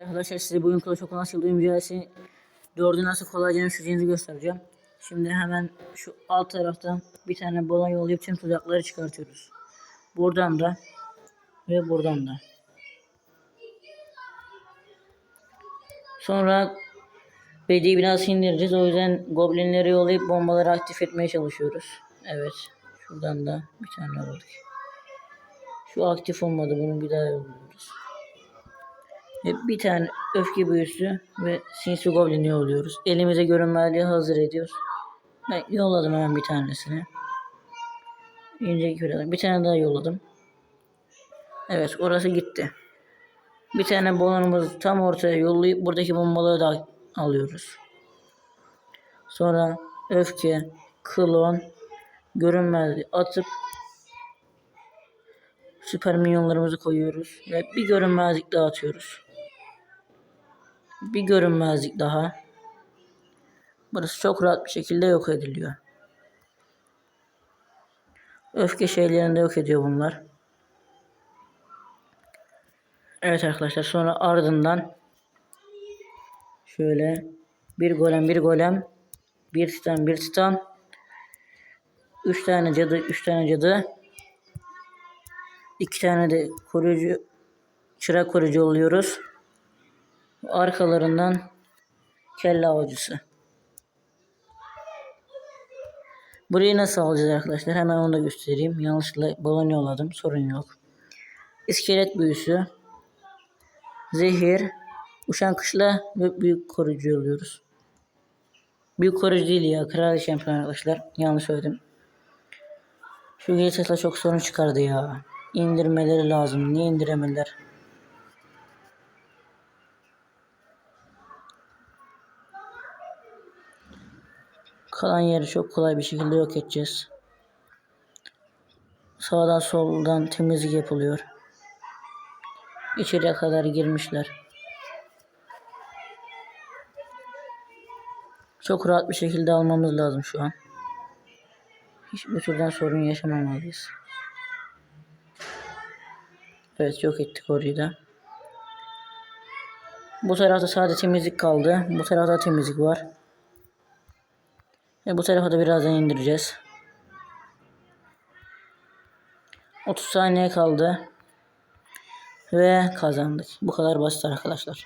Arkadaşlar size bugün Clash of Clans yıldırım mücadelesi 4'ü nasıl kolayca düşüreceğinizi göstereceğim. Şimdi hemen şu alt taraftan bir tane balon yollayıp tüm tuzakları çıkartıyoruz. Buradan da ve buradan da. Sonra belediye binası indireceğiz. O yüzden goblinleri yollayıp bombaları aktif etmeye çalışıyoruz. Evet. Şuradan da bir tane vurduk. Şu aktif olmadı. Bunu bir daha yolluyoruz. Ve bir tane öfke büyüsü ve sinsi goblini yolluyoruz. Elimize görünmezliği hazır ediyoruz. Ben yolladım hemen bir tanesini. İnce küreler. Bir tane daha yolladım. Evet orası gitti. Bir tane balonumuzu tam ortaya yollayıp buradaki bombaları da alıyoruz. Sonra öfke, klon, görünmezliği atıp süper minyonlarımızı koyuyoruz ve bir görünmezlik daha atıyoruz. Bir görünmezlik daha. Burası çok rahat bir şekilde yok ediliyor. Öfke şeylerini de yok ediyor bunlar. Evet arkadaşlar sonra ardından şöyle bir golem bir golem bir titan bir titan üç tane cadı üç tane cadı iki tane de koruyucu çırak koruyucu oluyoruz. Arkalarından kelle avcısı. Burayı nasıl alacağız arkadaşlar? Hemen onu da göstereyim. Yanlışlıkla balon yolladım. Sorun yok. İskelet büyüsü. Zehir. Uçan kışla ve büyük koruyucu oluyoruz. Büyük koruyucu değil ya. Kral şampiyon arkadaşlar. Yanlış söyledim. Şu GTS'la çok sorun çıkardı ya. İndirmeleri lazım. Niye indiremediler? Kalan yeri çok kolay bir şekilde yok edeceğiz. Sağdan soldan temizlik yapılıyor. İçeriye kadar girmişler. Çok rahat bir şekilde almamız lazım şu an. Hiçbir türden sorun yaşamamalıyız. Evet yok ettik orayı da. Bu tarafta sadece temizlik kaldı. Bu tarafta temizlik var. Ve bu tarafa da birazdan indireceğiz. 30 saniye kaldı. Ve kazandık. Bu kadar basit arkadaşlar.